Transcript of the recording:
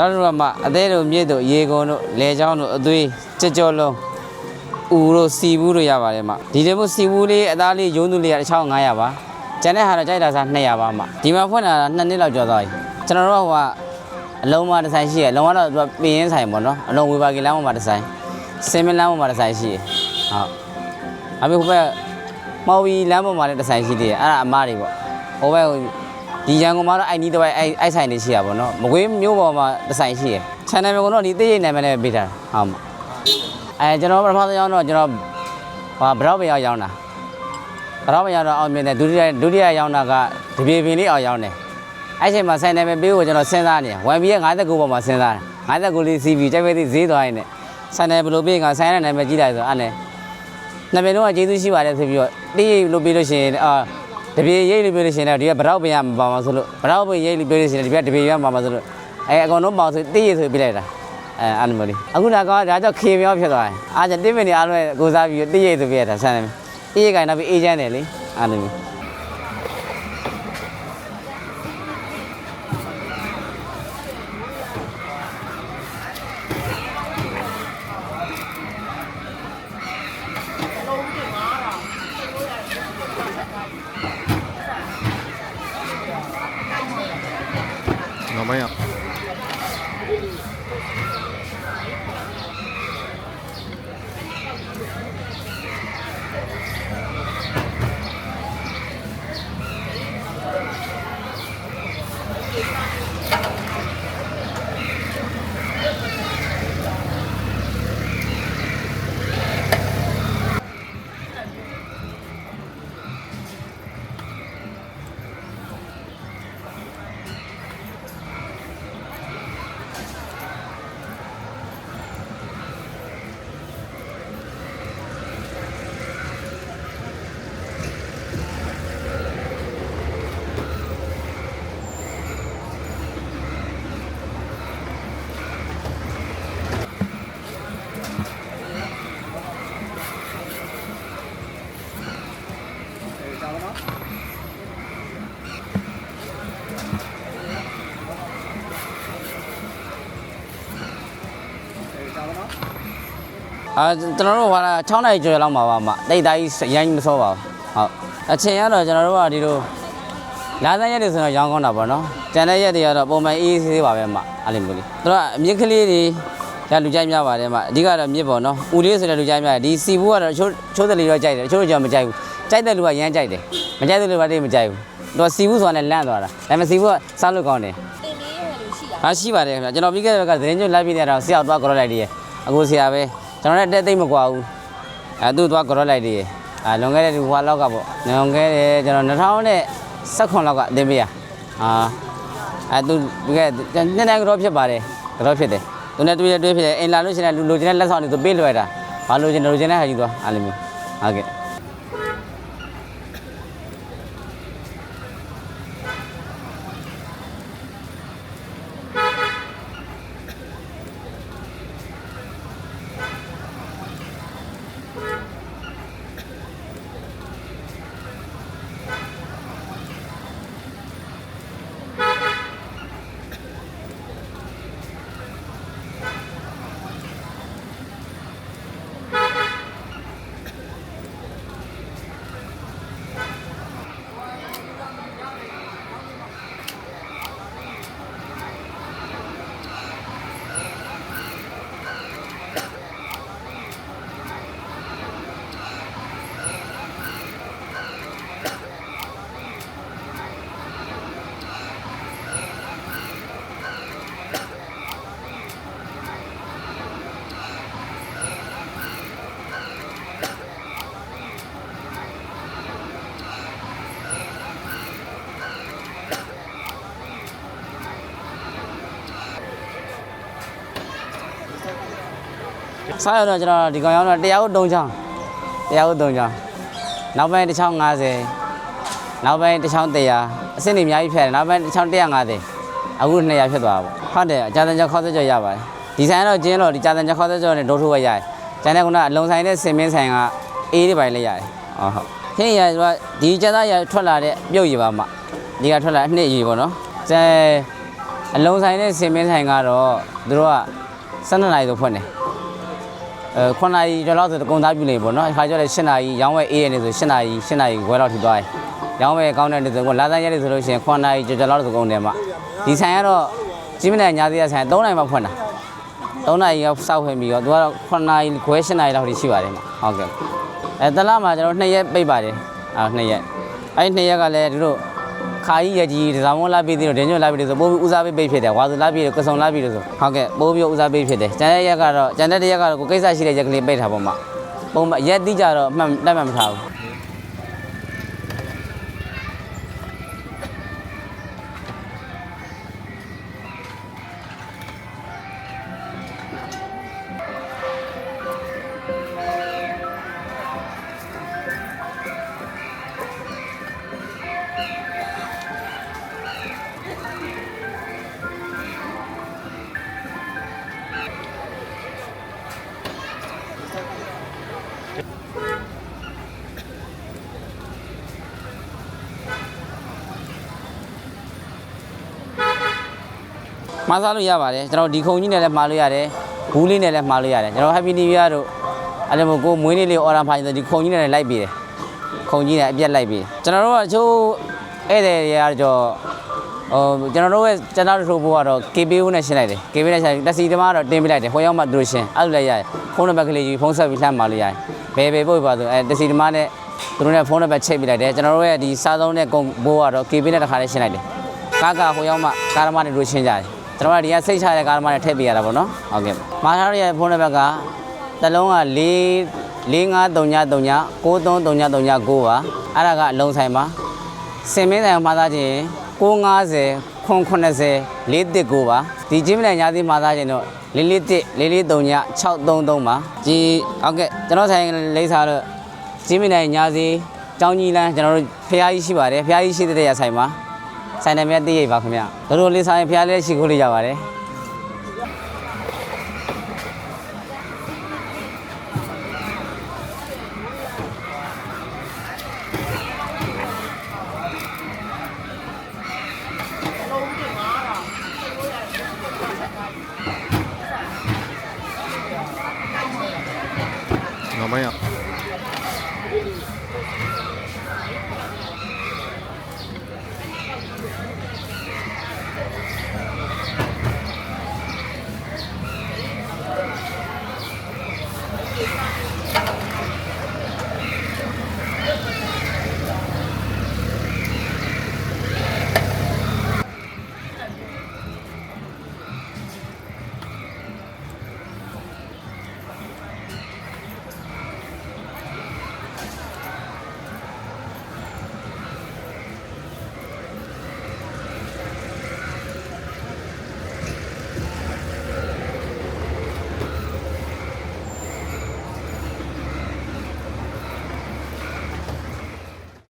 ကျွန်တော်တို့ကမှအသေးတို့မြစ်တို့ရေကုန်တို့လေချောင်းတို့အသွေးကြက်ကြောလုံးဦးတို့စီဘူးတို့ရပါတယ်မှဒီလိုမျိုးစီဘူးလေးအသားလေးရုံးသူလေးကတစ်ချောင်း900ပါကျန်တဲ့ဟာတော့ကြိုက်တာစား200ပါမှဒီမှာဖွင့်လာတာ2နှစ်လောက်ကျော်သွားပြီကျွန်တော်တို့ကဟိုကအလုံးမတစ်ဆိုင်ရှိရအလုံးကတော့သူကပင်ရင်းဆိုင်ပေါ့နော်အလုံးဝေပါကီလမ်းပေါ်မှာတစ်ဆိုင်စင်မလမ်းပေါ်မှာတစ်ဆိုင်ရှိရဟုတ်အမေဟိုဘက်မော်ဝီလမ်းပေါ်မှာလည်းတစ်ဆိုင်ရှိသေးတယ်အဲ့ဒါအမားတွေပေါ့ဟိုဘက်ဟို ဒီရန်ကုန်မှာတော့အိုင်နီတစ်ပိုက်အိုက်အိုက်ဆိုင်တွေရှိရပါတော့မကွေးမျိုးပေါ်မှာတစ်ဆိုင်ရှိရ channel မျိုးကတော့ဒီသိရိတ်နာမည်နဲ့ပေးထားတာဟုတ်မှာအဲကျွန်တော်ပထမဆုံးရောက်တော့ကျွန်တော်ဟာဘရောက်ပဲရောက်ရောက်တာဘရောက်ပဲရောက်တော့အောင်မြင်တယ်ဒုတိယဒုတိယရောက်တာကတပြေပင်လေးအောင်ရောက်တယ်အဲ့ချိန်မှာဆိုင်နာမည်ပေးကိုကျွန်တော်စဉ်းစားနေဝန်ပြီး59ပေါ်မှာစဉ်းစားတယ်59လေး CV ကြိုက်ပဲသေးဈေးသွားရင်လည်းဆိုင်နာဘယ်လိုပေးကဆိုင်နာနာမည်ကြီးလိုက်ဆိုအဲ့နဲ့နာမည်တော့ကျေးဇူးရှိပါတယ်ဆိုပြီးတော့တိရိတ်လို့ပေးလို့ရှိရင်အာ တပြေရိတ်လို့ပေးလို့ရှိရင်တော့ဒီကဘရောက်ပင်ရမပါမှာဆိုလို့ဘရောက်ပင်ရိတ်လို့ပေးလို့ရှိရင်ဒီကတပြေရမှာပါဆိုလို့အဲအကောင်လုံးပေါအောင်ဆိုတိရိတ်ဆိုပြလိုက်တာအဲအဲ့လိုမျိုးလေးအခုဒါကဒါကြောင့်ခေမြောဖြစ်သွားတယ်အားကြောင့်တင်းမင်တွေအားလုံးကိုစားပြီးတိရိတ်ဆိုပြရတာဆန်းတယ်တိရိတ်ကနောက်ပြီးအေဂျင့်တယ်လေအဲ့လိုမျိုး နောက် ပိုင်းကအာကျွန်တော်တို့ဟာ6နိုင်ကျော်လောက်မှာပါမှတိတ်သားကြီးရိုင်းမစောပါဘူးဟုတ်အချိန်ကတော့ကျွန်တော်တို့ကဒီလိုလာတဲ့ရက်တွေဆိုတော့ရောင်းကောင်းတာပေါ့နော်ကျန်တဲ့ရက်တွေကတော့ပုံမှန်အေးအေးဆေးဆေးပါပဲမှအဲ့လိုမျိုးလေးသူတို့ကအမြင့်ကလေးတွေရလူကြိုက်များပါတယ်မှအဓိကတော့မြစ်ပေါ့နော်ဦးလေးဆိုတဲ့လူကြိုက်များတယ်ဒီစီဘူးကတော့ချိုးချိုးတယ်လေးတော့ကြိုက်တယ်ချိုးတယ်ကြောင့်မကြိုက်ဘူး ကြိုက်တဲ့လူကရမ်းကြိုက်တယ်မကြိုက်တဲ့လူကတိတ်မကြိုက်ဘူးသူကစီဘူးဆိုတာနဲ့လန့်သွားတာဒါပေမဲ့စီဘူးကစားလို့ကောင်းတယ်တင်လေးရလို့ရှိတာဟာရှိပါတယ်ခင်ဗျာကျွန်တော်ပြီးခဲ့တဲ့ဘက်ကသတင်းကျွတ်လိုက်ပြီးနေတော့ဆရာကိုသွားကြော်လိုက်သေးရဲ့အခုဆရာပဲကျွန်တော်လည်းတက်သိမ့်မကွာဘူးအဲသူ့သွားကြော်လိုက်သေးရဲ့အဲလွန်ခဲ့တဲ့ဒီဘွားလောက်ကပေါ့လွန်ခဲ့တဲ့ကျွန်တော်2019လောက်ကအတင်းပေးရအာအဲသူပြီးခဲ့နှစ်နှစ်ကြောဖြစ်ပါတယ်ကြောဖြစ်တယ်သူနဲ့တွေ့ရတွေ့ဖြစ်တယ်အိမ်လာလို့ရှိရင်လူလိုချင်တဲ့လက်ဆောင်တွေသူပေးလွယ်တာဘာလိုချင်တယ်လိုချင်တဲ့ဟာကြီးသွားအားလုံးမျိုးဟုတ်ကဲ့ စားရတော့ကျွန်တော်ဒီကောင်ရောက်တော့တရားဥတုံးချောင်းတရားဥတုံးချောင်းနောက်ပိုင်းတစ်ချောင်း90နောက်ပိုင်းတစ်ချောင်း100အဆင့်တွေအများကြီးဖြတ်တယ်နောက်ပိုင်းတစ်ချောင်း150အခု200ဖြစ်သွားပါဘူးဟုတ်တယ်အကြမ်းကြောခေါက်သက်ကြောရပါတယ်ဒီဆိုင်ကတော့ကျင်းတော့ဒီကြာတန်ကြောခေါက်သက်ကြောနဲ့ဒုထိုးဝဲရတယ်ကျန်တဲ့ကုနာအလုံဆိုင်နဲ့စင်မင်းဆိုင်ကအေးတွေပိုင်းလေးရတယ်ဟုတ်ဟုတ်ခင်းရကဒီကြာသားရထွက်လာတဲ့ပြုတ်ရပါမှဒီကထွက်လာအနှစ်ရပေါ့နော်ကျဲအလုံးဆိုင်နဲ့စင်မင်းဆိုင်ကတော့သူတို့က12နာရီဆိုဖွင့်တယ် အဲ9နာရီကျော်လောက်ဆိုတကုံသားပြုနေပေါ့နော်အခါကျတော့10နာရီရောင်းဝယ်အေးရနေဆို10နာရီ10နာရီခွဲလောက်ထိသွားတယ်ရောင်းဝယ်ကောင်းတဲ့နေ့ဆိုတော့လာသားရက်နေဆိုလို့ရှိရင်9နာရီကျော်ကျော်လောက်ဆိုကုန်တယ်မှာဒီဆိုင်ကတော့ကြီးမနဲ့ညာသေးရဆိုင်3နာရီမှဖွင့်တာ3နာရီရောက်စောက်ဖွင့်ပြီးတော့သူကတော့9နာရီခွဲ10နာရီလောက်ထိရှိပါတယ်မှာဟုတ်ကဲ့အဲတလားမှာကျွန်တော်2ရက်ပိတ်ပါတယ်အာ2ရက်အဲ့2ရက်ကလည်းတို့ ခါကြီးရကြီးဒဇာမွန်လာပြီးသေးတော့ဒင်းညွတ်လာပြီးဆိုပိုးပြီးဦးစားပေးပိတ်ဖြစ်တယ်ဝါစုလာပြီးတော့ကစုံလာပြီးလို့ဆိုဟုတ်ကဲ့ပိုးပြီးဦးစားပေးဖြစ်တယ်ကျန်တဲ့ရက်ကတော့ကျန်တဲ့ရက်ကတော့ကိုကိစ္စရှိတဲ့ရက်ကလေးပိတ်ထားပေါ့မှာပုံမှန်ရက်တိကြတော့အမှန်တက်မှန်မထားဘူး မှားစားလို့ရပါတယ်ကျွန်တော်ဒီခုံကြီးနဲ့လည်းမှားလို့ရတယ်ဘူးလေးနဲ့လည်းမှားလို့ရတယ်ကျွန်တော် Happy New Year တို့အဲ့လိုမျိုးကိုမွေးနေ့လေးအော်ဒါဖိုင်ဆိုဒီခုံကြီးနဲ့လည်းလိုက်ပြီးတယ်ခုံကြီးနဲ့အပြက်လိုက်ပြီးကျွန်တော်တို့ကအချို့ဧည့်သည်တွေကတော့ဟိုကျွန်တော်တို့ရဲ့ကျွန်တော်တို့ဘိုးကတော့ KPU နဲ့ရှင်းလိုက်တယ် KPU နဲ့ရှင်းတက်စီသမားကတော့တင်ပြလိုက်တယ်ဟိုရောက်မှသူတို့ရှင်းအဲ့လိုလည်းရတယ်ဖုန်းနံပါတ်ကလေးကြီးဖုန်းဆက်ပြီးလှမ်းမှာလို့ရတယ်ဘယ်ဘယ်ပို့ပါဆိုအဲတက်စီသမားနဲ့သူတို့နဲ့ဖုန်းနံပါတ်ချိတ်ပြလိုက်တယ်ကျွန်တော်တို့ရဲ့ဒီစားသုံးတဲ့ကုံဘိုးကတော့ KPU နဲ့တစ်ခါလေးရှင်းလိုက်တယ်ကားကဟိုရောက်မှကားသမားတွေတို့ရှင်းကြတယ် ကျွန်တော်ကဒီကစိတ်ချတဲ့ကားသမားတွေထည့်ပေးရတာပေါ့နော်ဟုတ်ကဲ့မာထားရရဲ့ဖုန်းနံပါတ်ကတစ်လုံးက4 4539 933939ပါအဲ့ဒါကအလုံးဆိုင်ပါစင်မင်းဆိုင်မှာသားခြင်း950ခွန်80 419ပါဒီချင်းမလန်ညာသီးမှာသားခြင်းတော့441 443 633ပါဒီဟုတ်ကဲ့ကျွန်တော်ဆိုင်လိမ့်စားတော့ချင်းမလန်ညာသီးကျောင်းကြီးလန်းကျွန်တော်တို့ဖះကြီးရှိပါတယ်ဖះကြီးရှိတဲ့ရဆိုင်ပါ ဆိုင်တယ်မြတ်သိရိပ်ပါခင်ဗျတို့တို့လေးဆိုင်ဖျားလေးရှိခိုးလေးရပါတယ်မရ